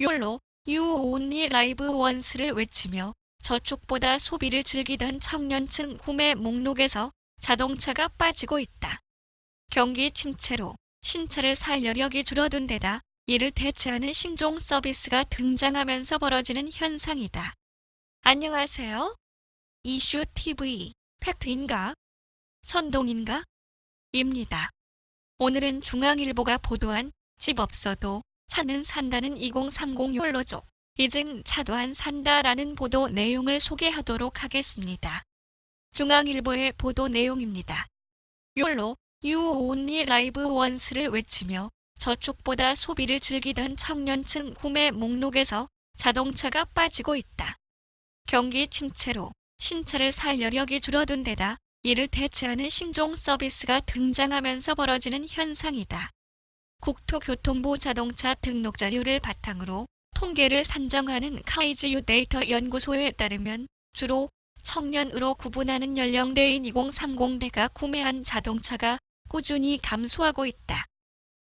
욜로, Only Live Once를 외치며 저축보다 소비를 즐기던 청년층 구매 목록에서 자동차가 빠지고 있다. 경기 침체로 신차를 살 여력이 줄어든 데다 이를 대체하는 신종 서비스가 등장하면서 벌어지는 현상이다. 안녕하세요. 이슈 TV 팩트인가? 선동인가? 입니다. 오늘은 중앙일보가 보도한 집 없어도 차는 산다는 2030 욜로족 이젠 차도 안 산다라는 보도 내용을 소개하도록 하겠습니다. 중앙일보의 보도 내용입니다. 욜로, Only Live Once를 외치며 저축보다 소비를 즐기던 청년층 구매 목록에서 자동차가 빠지고 있다. 경기 침체로 신차를 살 여력이 줄어든 데다 이를 대체하는 신종 서비스가 등장하면서 벌어지는 현상이다. 국토교통부 자동차 등록 자료를 바탕으로 통계를 산정하는 카이즈유 데이터 연구소에 따르면 주로 청년으로 구분하는 연령대인 2030대가 구매한 자동차가 꾸준히 감소하고 있다.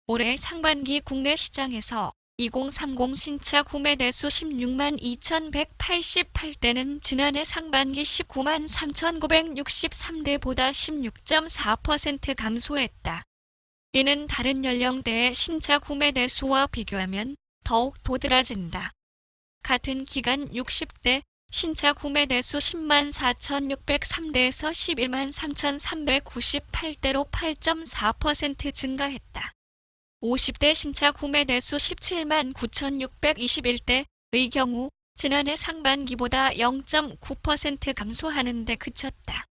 올해 상반기 국내 시장에서 2030 신차 구매 대수 16만 2188대는 지난해 상반기 19만 3963대보다 16.4% 감소했다. 이는 다른 연령대의 신차 구매 대수와 비교하면 더욱 도드라진다. 같은 기간 60대 신차 구매 대수 10만 4,603대에서 11만 3,398대로 8.4% 증가했다. 50대 신차 구매 대수 17만 9,621대의 경우 지난해 상반기보다 0.9% 감소하는 데 그쳤다.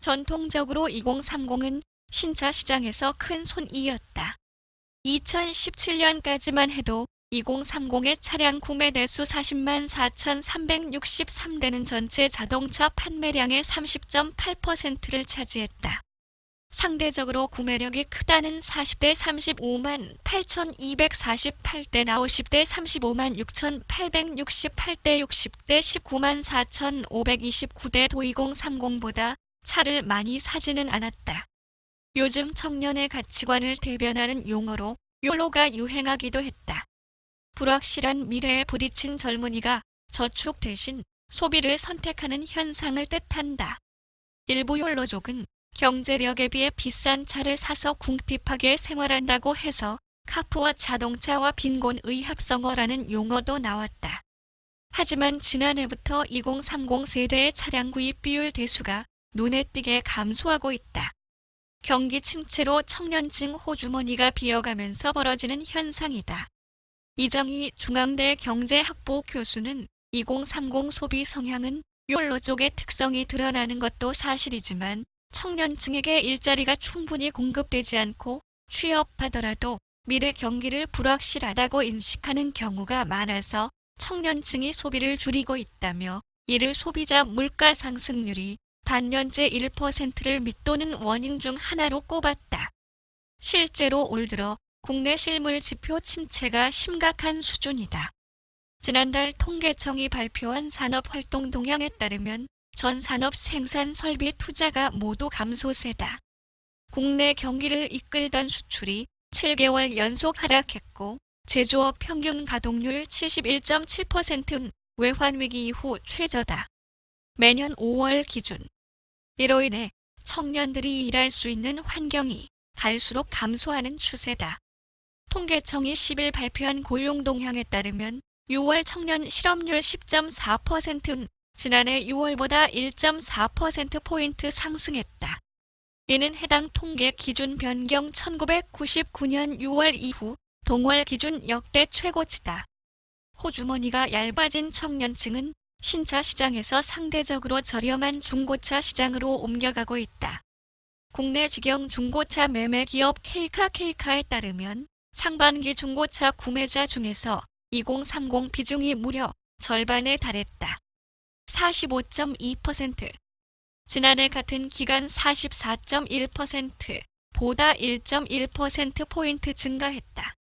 전통적으로 2030은 신차 시장에서 큰 손이었다. 2017년까지만 해도 2030의 차량 구매 대수 40만 4,363대는 전체 자동차 판매량의 30.8%를 차지했다. 상대적으로 구매력이 크다는 40대 35만 8,248대 나 50대 35만 6,868대 60대 19만 4,529대 도 2030보다 차를 많이 사지는 않았다. 요즘 청년의 가치관을 대변하는 용어로 욜로가 유행하기도 했다. 불확실한 미래에 부딪힌 젊은이가 저축 대신 소비를 선택하는 현상을 뜻한다. 일부 욜로족은 경제력에 비해 비싼 차를 사서 궁핍하게 생활한다고 해서 카푸와 자동차와 빈곤의 합성어라는 용어도 나왔다. 하지만 지난해부터 2030 세대의 차량 구입 비율 대수가 눈에 띄게 감소하고 있다. 경기 침체로 청년층 호주머니가 비어가면서 벌어지는 현상이다. 이정희 중앙대 경제학부 교수는 2030 소비 성향은 쪽의 특성이 드러나는 것도 사실이지만 청년층에게 일자리가 충분히 공급되지 않고 취업하더라도 미래 경기를 불확실하다고 인식하는 경우가 많아서 청년층이 소비를 줄이고 있다며 이를 소비자 물가 상승률이 반년째 1%를 밑도는 원인 중 하나로 꼽았다. 실제로 올 들어 국내 실물 지표 침체가 심각한 수준이다. 지난달 통계청이 발표한 산업활동 동향에 따르면 전 산업 생산 설비 투자가 모두 감소세다. 국내 경기를 이끌던 수출이 7개월 연속 하락했고 제조업 평균 가동률 71.7%는 외환위기 이후 최저다. 매년 5월 기준. 이로 인해 청년들이 일할 수 있는 환경이 갈수록 감소하는 추세다. 통계청이 10일 발표한 고용 동향에 따르면 6월 청년 실업률 10.4%는 지난해 6월보다 1.4%포인트 상승했다. 이는 해당 통계 기준 변경 1999년 6월 이후 동월 기준 역대 최고치다. 호주머니가 얇아진 청년층은 신차 시장에서 상대적으로 저렴한 중고차 시장으로 옮겨가고 있다. 국내 직영 중고차 매매 기업 케이카 케이카에 따르면 상반기 중고차 구매자 중에서 2030 비중이 무려 절반에 달했다. 45.2% 지난해 같은 기간 44.1% 보다 1.1%포인트 증가했다.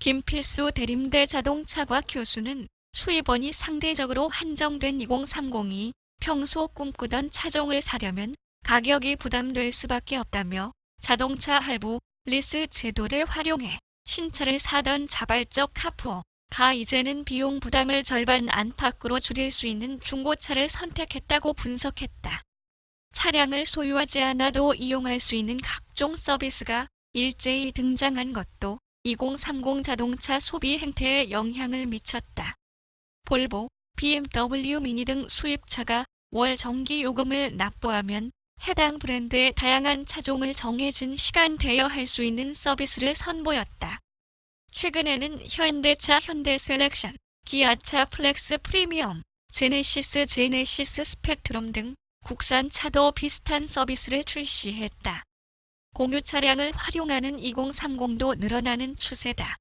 김필수 대림대 자동차과 교수는 수입원이 상대적으로 한정된 2030이 평소 꿈꾸던 차종을 사려면 가격이 부담될 수밖에 없다며 자동차 할부, 리스 제도를 활용해 신차를 사던 자발적 카푸어, 가 이제는 비용 부담을 절반 안팎으로 줄일 수 있는 중고차를 선택했다고 분석했다. 차량을 소유하지 않아도 이용할 수 있는 각종 서비스가 일제히 등장한 것도 2030 자동차 소비 행태에 영향을 미쳤다. 볼보, BMW 미니 등 수입차가 월 정기 요금을 납부하면 해당 브랜드의 다양한 차종을 정해진 시간 대여 할 수 있는 서비스를 선보였다. 최근에는 현대차 현대 셀렉션, 기아차 플렉스 프리미엄, 제네시스 제네시스 스펙트럼 등 국산 차도 비슷한 서비스를 출시했다. 공유 차량을 활용하는 2030도 늘어나는 추세다.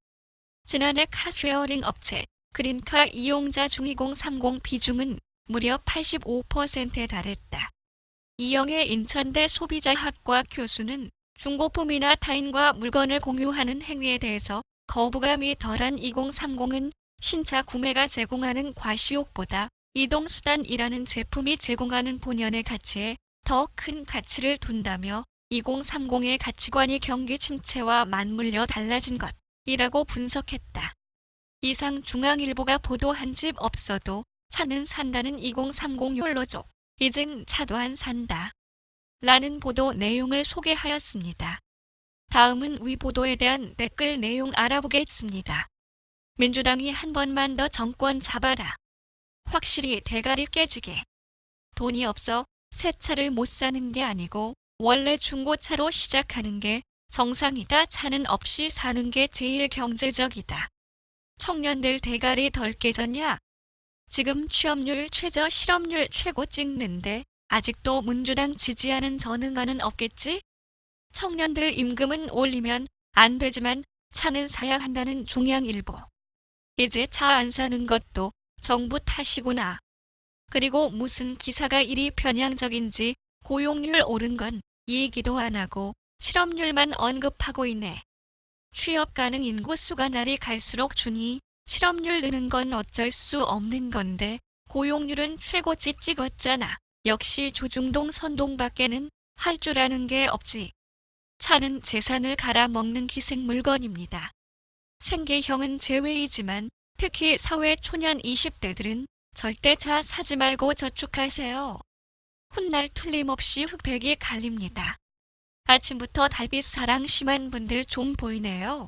지난해 카쉐어링 업체 그린카 이용자 중 2030 비중은 무려 85%에 달했다. 이영애 인천대 소비자학과 교수는 중고품이나 타인과 물건을 공유하는 행위에 대해서 거부감이 덜한 2030은 신차 구매가 제공하는 과시욕보다 이동수단이라는 제품이 제공하는 본연의 가치에 더 큰 가치를 둔다며 2030의 가치관이 경기 침체와 맞물려 달라진 것이라고 분석했다. 이상 중앙일보가 보도한 집 없어도 차는 산다는 2030 욜로족. 이젠 차도 안 산다. 라는 보도 내용을 소개하였습니다. 다음은 위 보도에 대한 댓글 내용 알아보겠습니다. 민주당이 한 번만 더 정권 잡아라. 확실히 대가리 깨지게. 돈이 없어 새 차를 못 사는 게 아니고 원래 중고차로 시작하는 게 정상이다. 차는 없이 사는 게 제일 경제적이다. 청년들 대가리 덜 깨졌냐? 지금 취업률 최저 실업률 최고 찍는데 아직도 민주당 지지하는 전응아는 없겠지? 청년들 임금은 올리면 안 되지만 차는 사야 한다는 중앙일보. 이제 차 안 사는 것도 정부 탓이구나. 그리고 무슨 기사가 이리 편향적인지 고용률 오른 건 얘기도 안 하고 실업률만 언급하고 있네. 취업 가능 인구 수가 날이 갈수록 주니 실업률 느는 건 어쩔 수 없는 건데 고용률은 최고치 찍었잖아. 역시 조중동 선동밖에는 할 줄 아는 게 없지. 차는 재산을 갈아먹는 기생 물건입니다. 생계형은 제외이지만 특히 사회 초년 20대들은 절대 차 사지 말고 저축하세요. 훗날 틀림없이 흑백이 갈립니다. 아침부터 달빛 사랑 심한 분들 좀 보이네요.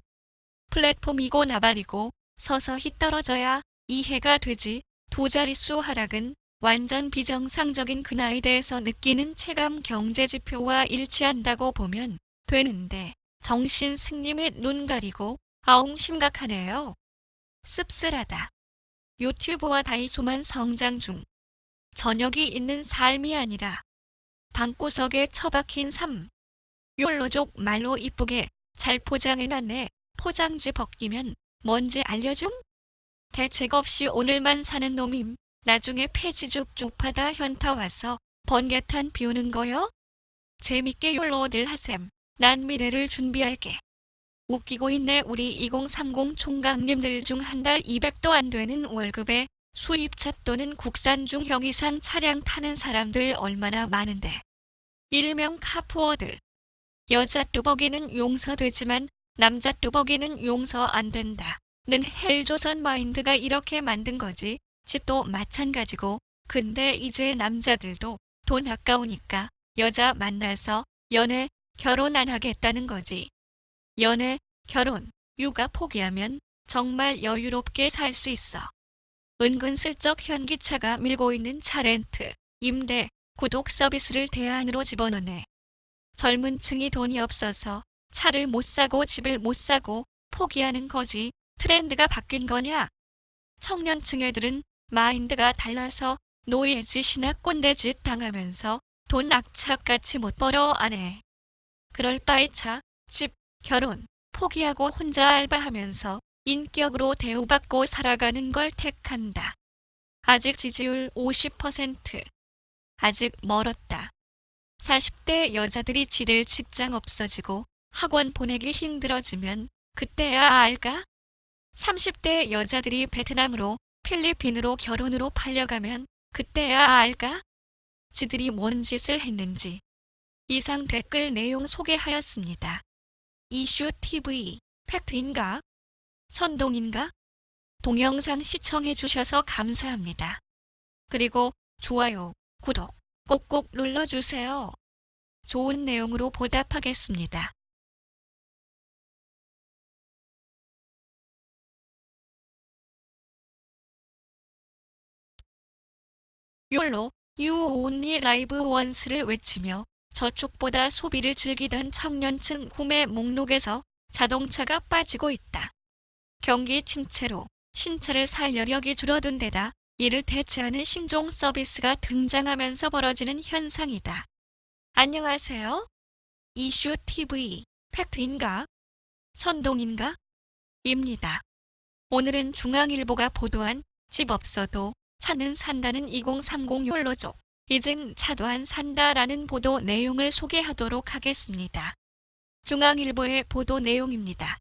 플랫폼이고 나발이고 서서히 떨어져야 이해가 되지 두 자릿수 하락은 완전 비정상적인 그 나이에 대해서 느끼는 체감 경제지표와 일치한다고 보면 되는데 정신 및눈 가리고 아웅 심각하네요. 씁쓸하다. 유튜브와 다이소만 성장 중. 저녁이 있는 삶이 아니라 방구석에 처박힌 삶. 욜로족 말로 이쁘게 잘 포장해놨네. 포장지 벗기면 뭔지 알려줌? 대책 없이 오늘만 사는 놈임. 나중에 폐지죽 쪽파다 현타 와서 번개탄 비우는 거요? 재밌게 욜로들 하셈. 난 미래를 준비할게. 웃기고 있네 우리 2030 총각님들 중 한 달 200도 안 되는 월급에 수입차 또는 국산 중형 이상 차량 타는 사람들 얼마나 많은데. 일명 카푸어들. 여자 뚜벅이는 용서되지만 남자 뚜벅이는 용서 안 된다. 는 헬조선 마인드가 이렇게 만든 거지. 집도 마찬가지고. 근데 이제 남자들도 돈 아까우니까 여자 만나서 연애, 결혼 안 하겠다는 거지. 연애, 결혼, 육아 포기하면 정말 여유롭게 살 수 있어. 은근슬쩍 현기차가 밀고 있는 차 렌트, 임대, 구독 서비스를 대안으로 집어넣네. 젊은 층이 돈이 없어서 차를 못 사고 집을 못 사고 포기하는 거지 트렌드가 바뀐 거냐? 청년층 애들은 마인드가 달라서 노예 짓이나 꼰대 짓 당하면서 돈 악착같이 못 벌어 안 해. 그럴 바에 차, 집, 결혼, 포기하고 혼자 알바하면서 인격으로 대우받고 살아가는 걸 택한다. 아직 지지율 50%. 아직 멀었다. 40대 여자들이 지들 직장 없어지고 학원 보내기 힘들어지면 그때야 알까? 30대 여자들이 베트남으로 필리핀으로 결혼으로 팔려가면 그때야 알까? 지들이 뭔 짓을 했는지. 이상 댓글 내용 소개하였습니다. 이슈 TV 팩트인가? 선동인가? 동영상 시청해주셔서 감사합니다. 그리고 좋아요, 구독 꼭꼭 눌러주세요. 좋은 내용으로 보답하겠습니다. 욜로 You Only Live Once를 외치며 저축보다 소비를 즐기던 청년층 구매 목록에서 자동차가 빠지고 있다. 경기 침체로 신차를 살 여력이 줄어든 데다 이를 대체하는 신종 서비스가 등장하면서 벌어지는 현상이다. 안녕하세요. 이슈 TV 팩트인가? 선동인가? 입니다. 오늘은 중앙일보가 보도한 집 없어도 차는 산다는 2030 욜로족 이젠 차도 안 산다라는 보도 내용을 소개하도록 하겠습니다. 중앙일보의 보도 내용입니다.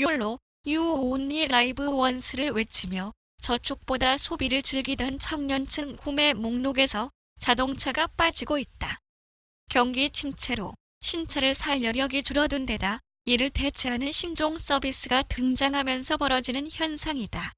욜로 You Only Live Once를 외치며 저축보다 소비를 즐기던 청년층 구매 목록에서 자동차가 빠지고 있다. 경기 침체로 신차를 살 여력이 줄어든 데다 이를 대체하는 신종 서비스가 등장하면서 벌어지는 현상이다.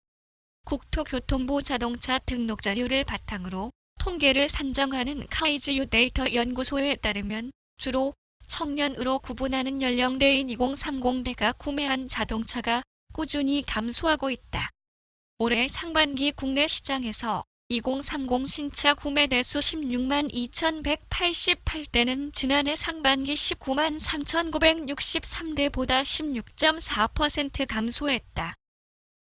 국토교통부 자동차 등록 자료를 바탕으로 통계를 산정하는 카이즈유 데이터 연구소에 따르면 주로 청년으로 구분하는 연령대인 2030대가 구매한 자동차가 꾸준히 감소하고 있다. 올해 상반기 국내 시장에서 2030 신차 구매 대수 16만 2188대는 지난해 상반기 19만 3963대보다 16.4% 감소했다.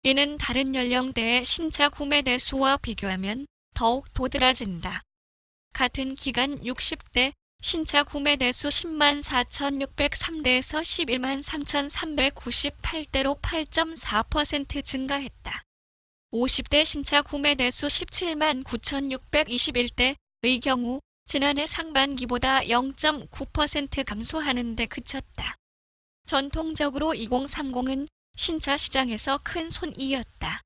이는 다른 연령대의 신차 구매 대수와 비교하면 더욱 도드라진다. 같은 기간 60대 신차 구매 대수 10만 4,603대에서 11만 3,398대로 8.4% 증가했다. 50대 신차 구매 대수 17만 9,621대의 경우 지난해 상반기보다 0.9% 감소하는 데 그쳤다. 전통적으로 2030은 신차 시장에서 큰 손이었다.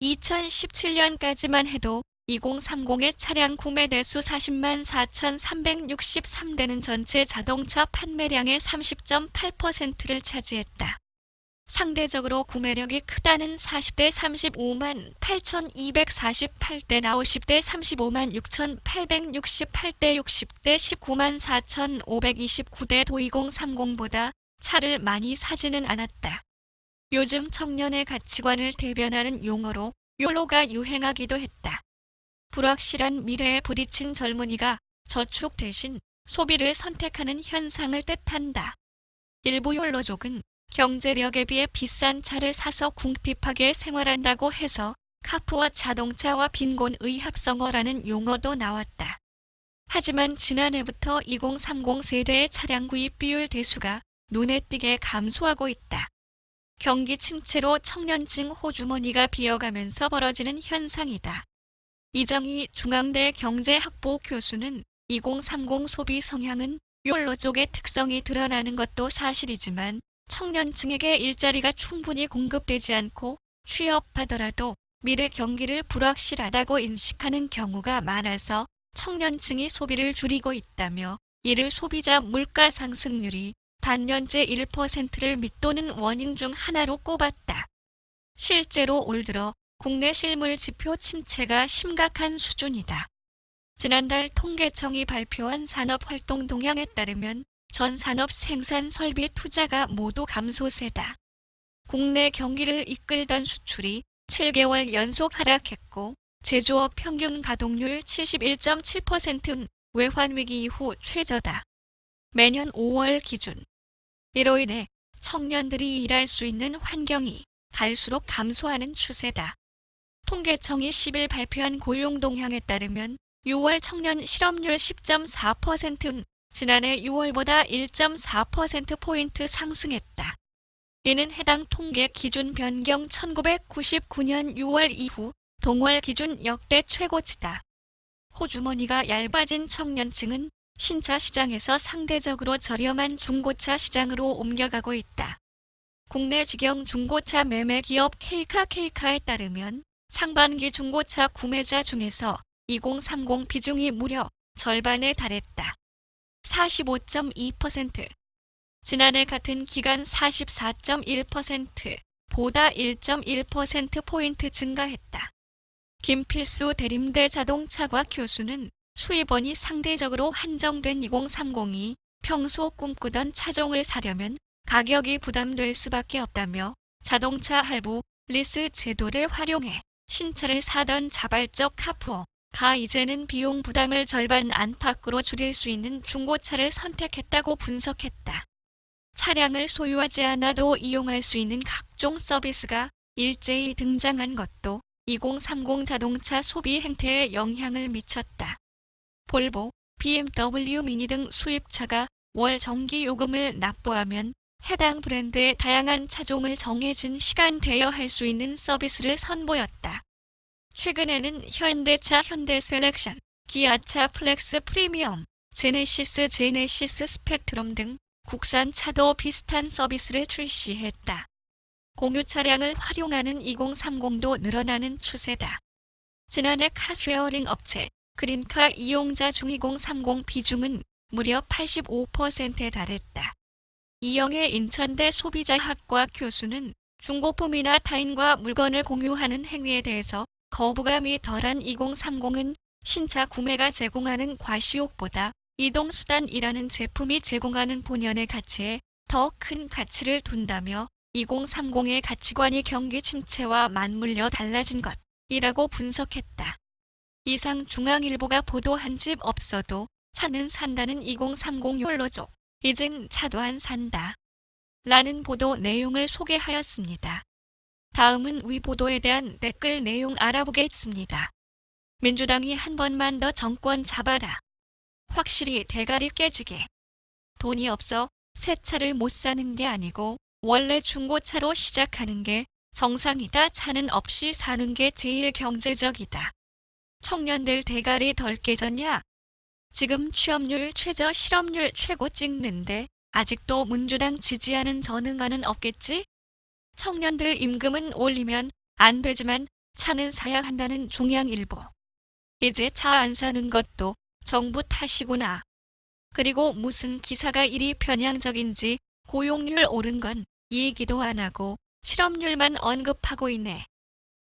2017년까지만 해도 2030의 차량 구매 대수 40만 4,363대는 전체 자동차 판매량의 30.8%를 차지했다. 상대적으로 구매력이 크다는 40대 35만 8,248대 나 50대 35만 6,868대 60대 19만 4,529대 도 2030보다 차를 많이 사지는 않았다. 요즘 청년의 가치관을 대변하는 용어로 요로가 유행하기도 했다. 불확실한 미래에 부딪힌 젊은이가 저축 대신 소비를 선택하는 현상을 뜻한다. 일부 욜로족은 경제력에 비해 비싼 차를 사서 궁핍하게 생활한다고 해서 카프와 자동차와 빈곤의 합성어라는 용어도 나왔다. 하지만 지난해부터 2030 세대의 차량 구입 비율 대수가 눈에 띄게 감소하고 있다. 경기 침체로 청년층 호주머니가 비어가면서 벌어지는 현상이다. 이정희 중앙대 경제학부 교수는 2030 소비 성향은 욜로 쪽의 특성이 드러나는 것도 사실이지만 청년층에게 일자리가 충분히 공급되지 않고 취업하더라도 미래 경기를 불확실하다고 인식하는 경우가 많아서 청년층이 소비를 줄이고 있다며 이를 소비자 물가 상승률이 반년째 1%를 밑도는 원인 중 하나로 꼽았다. 실제로 올 들어 국내 실물 지표 침체가 심각한 수준이다. 지난달 통계청이 발표한 산업활동 동향에 따르면 전 산업 생산 설비 투자가 모두 감소세다. 국내 경기를 이끌던 수출이 7개월 연속 하락했고 제조업 평균 가동률 71.7%는 외환위기 이후 최저다. 매년 5월 기준. 이로 인해 청년들이 일할 수 있는 환경이 갈수록 감소하는 추세다. 통계청이 10일 발표한 고용 동향에 따르면 6월 청년 실업률 10.4%는 지난해 6월보다 1.4%포인트 상승했다. 이는 해당 통계 기준 변경 1999년 6월 이후 동월 기준 역대 최고치다. 호주머니가 얇아진 청년층은 신차 시장에서 상대적으로 저렴한 중고차 시장으로 옮겨가고 있다. 국내 직영 중고차 매매 기업 케이카 케이카에 따르면 상반기 중고차 구매자 중에서 2030 비중이 무려 절반에 달했다. 45.2%. 지난해 같은 기간 44.1%, 보다 1.1%포인트 증가했다. 김필수 대림대 자동차과 교수는 수입원이 상대적으로 한정된 2030이 평소 꿈꾸던 차종을 사려면 가격이 부담될 수밖에 없다며 자동차 할부, 리스 제도를 활용해 신차를 사던 자발적 카푸어 가 이제는 비용 부담을 절반 안팎으로 줄일 수 있는 중고차를 선택했다고 분석했다. 차량을 소유하지 않아도 이용할 수 있는 각종 서비스가 일제히 등장한 것도 2030 자동차 소비 행태에 영향을 미쳤다. 볼보, BMW 미니 등 수입차가 월 정기 요금을 납부하면 해당 브랜드의 다양한 차종을 정해진 시간대여 할 수 있는 서비스를 선보였다. 최근에는 현대차 현대 셀렉션, 기아차 플렉스 프리미엄, 제네시스 제네시스 스펙트럼 등 국산 차도 비슷한 서비스를 출시했다. 공유 차량을 활용하는 2030도 늘어나는 추세다. 지난해 카쉐어링 업체 그린카 이용자 중 2030 비중은 무려 85%에 달했다. 이영애 인천대 소비자학과 교수는 중고품이나 타인과 물건을 공유하는 행위에 대해서 거부감이 덜한 2030은 신차 구매가 제공하는 과시욕보다 이동수단이라는 제품이 제공하는 본연의 가치에 더 큰 가치를 둔다며 2030의 가치관이 경기 침체와 맞물려 달라진 것이라고 분석했다. 이상 중앙일보가 보도한 집 없어도 차는 산다는 2030 욜로족. 이젠 차도 안 산다. 라는 보도 내용을 소개하였습니다. 다음은 위 보도에 대한 댓글 내용 알아보겠습니다. 민주당이 한 번만 더 정권 잡아라. 확실히 대가리 깨지게. 돈이 없어 새 차를 못 사는 게 아니고 원래 중고차로 시작하는 게 정상이다. 차는 없이 사는 게 제일 경제적이다. 청년들 대가리 덜 깨졌냐? 지금 취업률 최저 실업률 최고 찍는데 아직도 민주당 지지하는 전응가는 없겠지? 청년들 임금은 올리면 안 되지만 차는 사야 한다는 중앙일보. 이제 차 안 사는 것도 정부 탓이구나. 그리고 무슨 기사가 이리 편향적인지 고용률 오른 건 얘기도 안 하고 실업률만 언급하고 있네.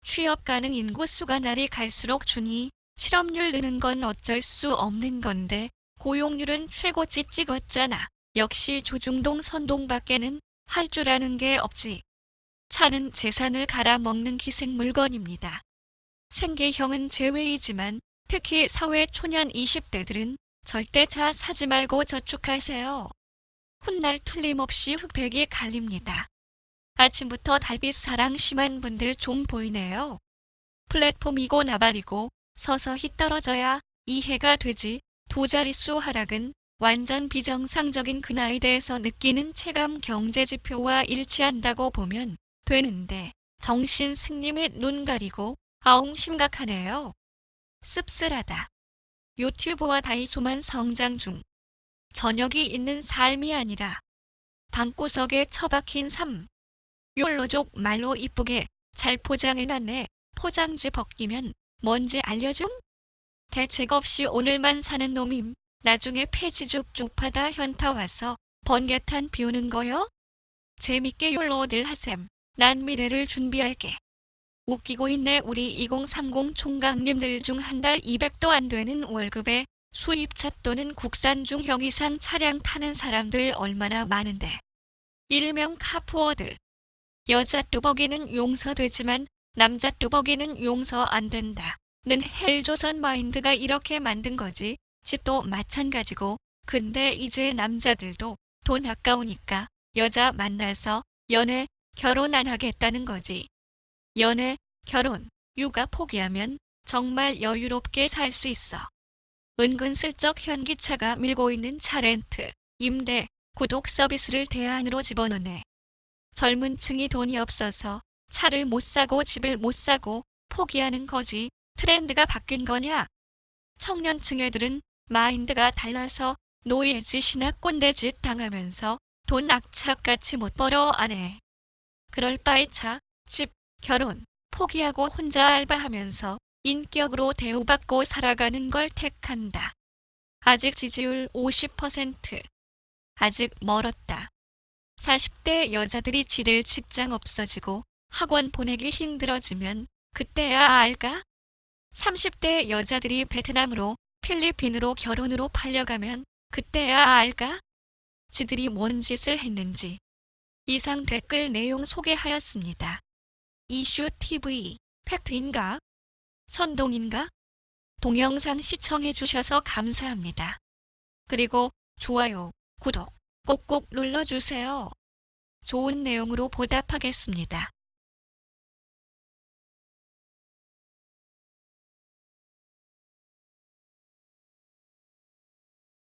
취업 가능 인구 수가 날이 갈수록 주니 실업률 느는 건 어쩔 수 없는 건데 고용률은 최고치 찍었잖아. 역시 조중동 선동밖에는 할 줄 아는 게 없지. 차는 재산을 갈아먹는 기생 물건입니다. 생계형은 제외이지만 특히 사회 초년 20대들은 절대 차 사지 말고 저축하세요. 훗날 틀림없이 흑백이 갈립니다. 아침부터 달빛 사랑 심한 분들 좀 보이네요. 플랫폼이고 나발이고 서서히 떨어져야 이해가 되지 두 자릿수 하락은 완전 비정상적인 그 나이에 대해서 느끼는 체감 경제 지표와 일치한다고 보면 되는데 정신 승림의 눈 가리고 아웅 심각하네요. 씁쓸하다. 유튜브와 다이소만 성장 중. 저녁이 있는 삶이 아니라 방구석에 처박힌 삶. 욜로족 말로 이쁘게 잘 포장해놨네. 포장지 벗기면 뭔지 알려줌? 대책 없이 오늘만 사는 놈임. 나중에 폐지죽 쪽파다 현타 와서 번개탄 비우는 거요? 재밌게 욜로들 하셈. 난 미래를 준비할게. 웃기고 있네 우리 2030 총각님들 중 한 달 200도 안 되는 월급에 수입차 또는 국산 중형 이상 차량 타는 사람들 얼마나 많은데. 일명 카푸어들. 여자 뚜벅이는 용서되지만 남자 뚜벅이는 용서 안 된다. 는 헬조선 마인드가 이렇게 만든 거지. 집도 마찬가지고. 근데 이제 남자들도 돈 아까우니까 여자 만나서 연애, 결혼 안 하겠다는 거지. 연애, 결혼, 육아 포기하면 정말 여유롭게 살 수 있어. 은근슬쩍 현기차가 밀고 있는 차 렌트, 임대, 구독 서비스를 대안으로 집어넣네. 젊은 층이 돈이 없어서 차를 못 사고 집을 못 사고 포기하는 거지. 트렌드가 바뀐 거냐? 청년층 애들은 마인드가 달라서 노예짓이나 꼰대짓 당하면서 돈 악착같이 못 벌어 안 해. 그럴 바에 차, 집, 결혼, 포기하고 혼자 알바하면서 인격으로 대우받고 살아가는 걸 택한다. 아직 지지율 50%. 아직 멀었다. 40대 여자들이 지들 직장 없어지고 학원 보내기 힘들어지면 그때야 알까? 30대 여자들이 베트남으로 필리핀으로 결혼으로 팔려가면 그때야 알까? 지들이 뭔 짓을 했는지. 이상 댓글 내용 소개하였습니다. 이슈 TV 팩트인가? 선동인가? 동영상 시청해 주셔서 감사합니다. 그리고 좋아요, 구독 꼭꼭 눌러주세요. 좋은 내용으로 보답하겠습니다.